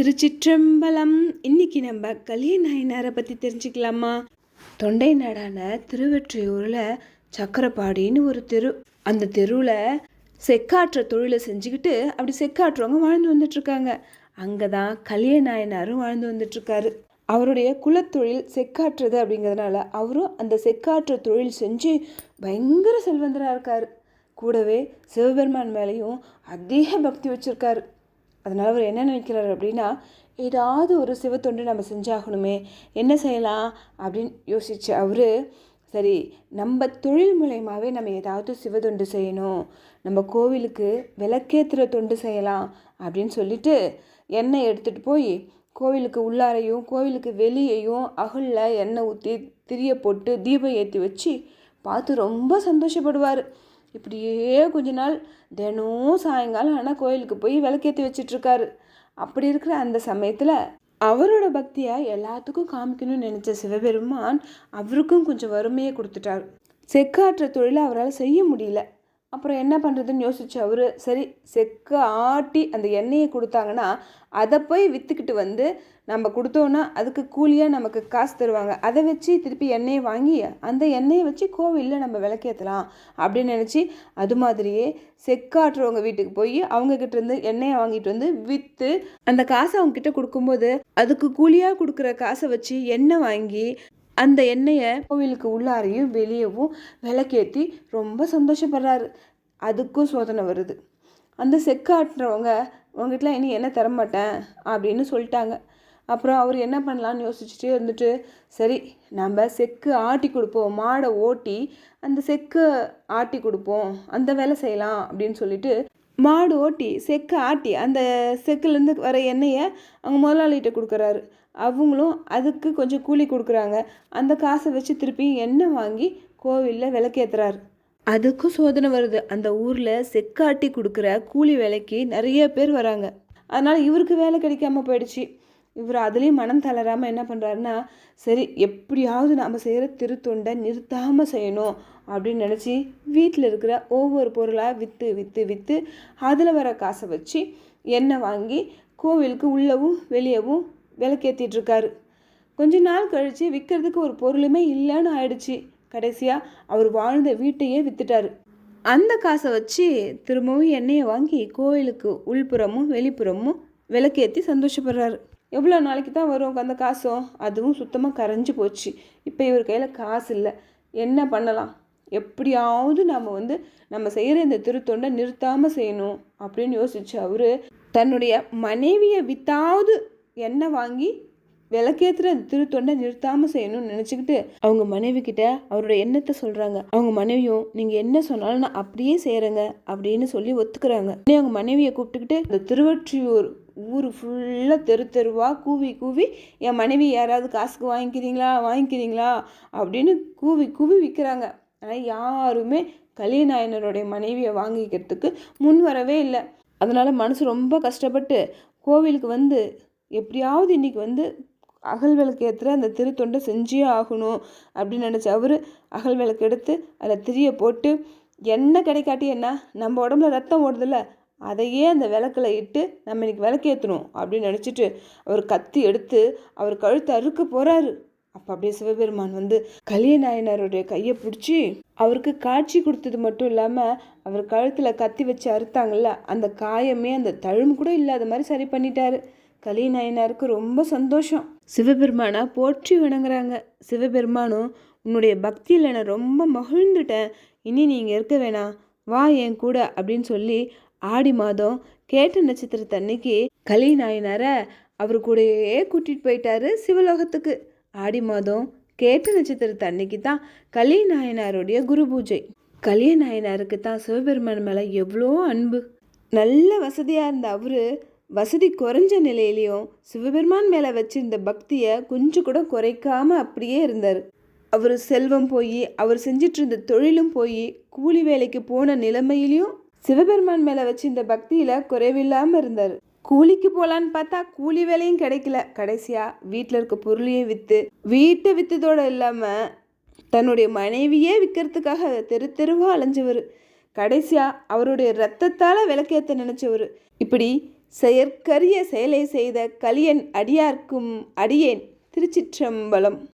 திருச்சிற்றம்பலம். இன்னைக்கு நம்ம கலிய நாயனாரை பற்றி தெரிஞ்சுக்கலாமா? தொண்டை நாடான திருவெற்றியூரில் சக்கரப்பாடின்னு ஒரு தெரு. அந்த தெருவில் செக்காற்ற தொழிலை செஞ்சுக்கிட்டு அப்படி செக்காற்றுறவங்க வாழ்ந்து வந்துட்டுருக்காங்க. அங்கே தான் கலிய நாயனாரும் வாழ்ந்து வந்துட்டுருக்காரு. அவருடைய குலத்தொழில் செக்காற்றுறது அப்படிங்கிறதுனால அவரும் அந்த செக்காற்ற தொழில் செஞ்சு பயங்கர செல்வந்தராக இருக்கார். கூடவே சிவபெருமான் மேலேயும் அதிக பக்தி வச்சுருக்காரு. அதனால் அவர் என்ன நினைக்கிறார் அப்படின்னா ஏதாவது ஒரு சிவத்தொண்டு நம்ம செஞ்சாகணுமே என்ன செய்யலாம் அப்படின்னு யோசிச்ச அவர் சரி நம்ம தொழில் மூலயமாவே நம்ம ஏதாவது சிவத்தொண்டு செய்யணும் நம்ம கோவிலுக்கு விளக்கேற்றுற தொண்டு செய்யலாம் அப்படின்னு சொல்லிட்டு எண்ணெய் எடுத்துகிட்டு போய் கோவிலுக்கு உள்ளாரையும் கோவிலுக்கு வெளியையும் அகலில் எண்ணெய் ஊற்றி திரிய போட்டு தீபம் ஏற்றி வச்சு பார்த்து ரொம்ப சந்தோஷப்படுவார். இப்படியே கொஞ்ச நாள் தினம் சாயங்காலம் ஆனால் கோயிலுக்கு போய் விளக்கேற்றி வச்சிட்ருக்காரு. அப்படி இருக்கிற அந்த சமயத்தில் அவரோட பக்தியை எல்லாத்துக்கும் காமிக்கணும்னு நினச்ச சிவபெருமான் அவருக்கும் கொஞ்சம் வறுமையை கொடுத்துட்டார். செக்காற்ற தொழிலை அவரால் செய்ய முடியல. அப்புறம் என்ன பண்ணுறதுன்னு யோசிச்சு அவர் சரி செக்க ஆட்டி அந்த எண்ணெயை கொடுத்தாங்கன்னா அதை போய் விற்றுக்கிட்டு வந்து நம்ம கொடுத்தோன்னா அதுக்கு கூலியாக நமக்கு காசு தருவாங்க. அதை வச்சு திருப்பி எண்ணெயை வாங்கி அந்த எண்ணெயை வச்சு கோவிலில் நம்ம விளக்கேற்றலாம் அப்படின்னு நினச்சி அது மாதிரியே செக்காட்டுறவங்க வீட்டுக்கு போய் அவங்கக்கிட்ட இருந்து எண்ணெயை வாங்கிட்டு வந்து விற்று அந்த காசை அவங்கக்கிட்ட கொடுக்கும்போது அதுக்கு கூலியாக கொடுக்குற காசை வச்சு எண்ணெய் வாங்கி அந்த எண்ணெயை கோவிலுக்கு உள்ளாரையும் வெளியவும் விளக்கேற்றி ரொம்ப சந்தோஷப்படுறாரு. அதுக்கும் சோதனை வருது. அந்த செக்கு ஆட்டுறவங்க உங்ககிட்ட இனி என்ன தரமாட்டேன் அப்படின்னு சொல்லிட்டாங்க. அப்புறம் அவர் என்ன பண்ணலான்னு யோசிச்சுட்டே இருந்துட்டு சரி நம்ம செக்கு ஆட்டி கொடுப்போம் மாடை ஓட்டி அந்த செக்கு ஆட்டி கொடுப்போம் அந்த வேலை செய்யலாம் அப்படின்னு சொல்லிட்டு மாடு ஓட்டி செக்கு ஆட்டி அந்த செக்குலேருந்து வர எண்ணெயை அவங்க முதலாளிகிட்ட கொடுக்குறாரு. அவங்களும் அதுக்கு கொஞ்சம் கூலி கொடுக்குறாங்க. அந்த காசை வச்சு திருப்பி எண்ணெய் வாங்கி கோவிலில் விளக்கேற்றுறாரு அதுக்கும் சோதனை வருது. அந்த ஊரில் செக்காட்டி கொடுக்குற கூலி வேலைக்கு நிறைய பேர் வராங்க. அதனால் இவருக்கு வேலை கிடைக்காம போயிடுச்சு. இவர் அதுலேயும் மனம் தளராமல் என்ன பண்ணுறாருன்னா சரி எப்படியாவது நாம் செய்கிற திருத்தொண்டை நிறுத்தாமல் செய்யணும் அப்படின்னு நினச்சி வீட்டில் இருக்கிற ஒவ்வொரு பொருளாக விற்று விற்று விற்று அதில் வர காசை வச்சு எண்ணெய் வாங்கி கோவிலுக்கு உள்ளவும் வெளியவும் விளக்கேற்றிட்டுருக்காரு கொஞ்ச நாள் கழித்து விற்கிறதுக்கு ஒரு பொருளுமே இல்லைன்னு ஆயிடுச்சு. கடைசியாக அவர் வாழ்ந்த வீட்டையே விற்றுட்டாரு அந்த காசை வச்சு திரும்பவும் எண்ணெயை வாங்கி கோயிலுக்கு உள்புறமும் வெளிப்புறமும் விளக்கேற்றி சந்தோஷப்படுறாரு. எவ்வளோ நாளைக்கு தான் வரும் அந்த காசும்? அதுவும் சுத்தமாக கரைஞ்சி போச்சு. இப்போ இவர் கையில் காசு இல்லை. என்ன பண்ணலாம்? எப்படியாவது நம்ம வந்து நம்ம செய்கிற இந்த திருத்தொண்டை நிறுத்தாமல் செய்யணும் அப்படின்னு யோசிச்சு அவர் தன்னுடைய மனைவியை வித்தாவது எண்ணெய் வாங்கி விளக்கேற்றுற திருத்தொண்டை நிறுத்தாமல் செய்யணும்னு நினச்சிக்கிட்டு அவங்க மனைவி கிட்ட அவரோட எண்ணத்தை சொல்கிறாங்க அவங்க மனைவியும் நீங்கள் என்ன சொன்னாலும் நான் அப்படியே செய்கிறேங்க அப்படின்னு சொல்லி ஒத்துக்கிறாங்க. உடனே அவங்க மனைவியை கூப்பிட்டுக்கிட்டு இந்த திருவற்றியூர் ஊர் ஃபுல்லாக தெரு தெருவாக கூவி கூவி என் மனைவி யாராவது காசுக்கு வாங்கிக்கிறீங்களா? வாங்கிக்கிறீங்களா? அப்படின்னு கூவி கூவி விற்கிறாங்க ஆனால் யாருமே கலியநாயனருடைய மனைவியை வாங்கிக்கிறதுக்கு முன் வரவே இல்லை. அதனால் மனசு ரொம்ப கஷ்டப்பட்டு கோவிலுக்கு வந்து எப்படியாவது இன்றைக்கி வந்து அகல் விளக்கு ஏற்றுற அந்த திருத்தொண்டை செஞ்சே ஆகணும் அப்படின்னு நினச்ச அவர் அகல் விளக்கு எடுத்து அதில் திரியை போட்டு எண்ணெய் கிடைக்காட்டி என்ன நம்ம உடம்புல ரத்தம் ஓடுதில்ல அதையே அந்த விளக்கில் இட்டு நம்ம இன்னைக்கு விளக்கேற்றணும் அப்படின்னு நினச்சிட்டு அவர் கத்தி எடுத்து அவர் கழுத்து அறுக்க போகிறாரு அப்போ அப்படியே சிவபெருமான் வந்து கலியநாயனருடைய கையை பிடிச்சி அவருக்கு காட்சி கொடுத்தது மட்டும் இல்லாமல் அவர் கழுத்தில் கத்தி வச்சு அறுத்தாங்கல்ல அந்த காயமே அந்த தழும்பு கூட இல்லாத மாதிரி சரி பண்ணிட்டாரு. கலிநாயனாருக்கு ரொம்ப சந்தோஷம். சிவபெருமானை போற்றி வணங்குறாங்க. சிவபெருமானும் உன்னுடைய பக்தியில் நான் ரொம்ப மகிழ்ந்துட்டேன். இனி நீங்கள் இருக்க வேணாம் வா என் கூட அப்படின்னு சொல்லி ஆடி மாதம் கேட்ட நட்சத்திரத்து அன்னைக்கு கலி நாயனாரை அவர் கூடயே கூட்டிகிட்டு போயிட்டாரு சிவலோகத்துக்கு. ஆடி மாதம் கேட்ட நட்சத்திரத்து அன்னைக்கு தான் கலி நாயனாருடைய குரு பூஜை. கலிய நாயனாருக்கு தான் சிவபெருமான் மேலே எவ்வளோ அன்பு. நல்ல வசதியாக இருந்த அவர் வசதி குறைஞ்ச நிலையிலையும் சிவபெருமான் மேலே வச்சிருந்த பக்தியை கொஞ்சம் கூட குறைக்காம அப்படியே இருந்தார். அவர் செல்வம் போய் அவர் செஞ்சிட்டு இருந்த தொழிலும் போய் கூலி வேலைக்கு போன நிலைமையிலையும் சிவபெருமான் மேலே வச்சிருந்த பக்தியில் குறைவில்லாமல் இருந்தார். கூலிக்கு போகலான்னு பார்த்தா கூலி வேலையும் கிடைக்கல. கடைசியாக வீட்டில் இருக்க பொருளையும் விற்று வீட்டை விற்றதோடு இல்லாமல் தன்னுடைய மனைவியே விற்கிறதுக்காக தெரு தெருவாக அலைஞ்சவர். கடைசியாக அவருடைய ரத்தத்தால் விளக்கேற்ற நினச்சவர். இப்படி செயற்கரிய செயலை செய்த கலியன் அடியார்க்கும் அடியேன் திருச்சிற்றம்பலம்.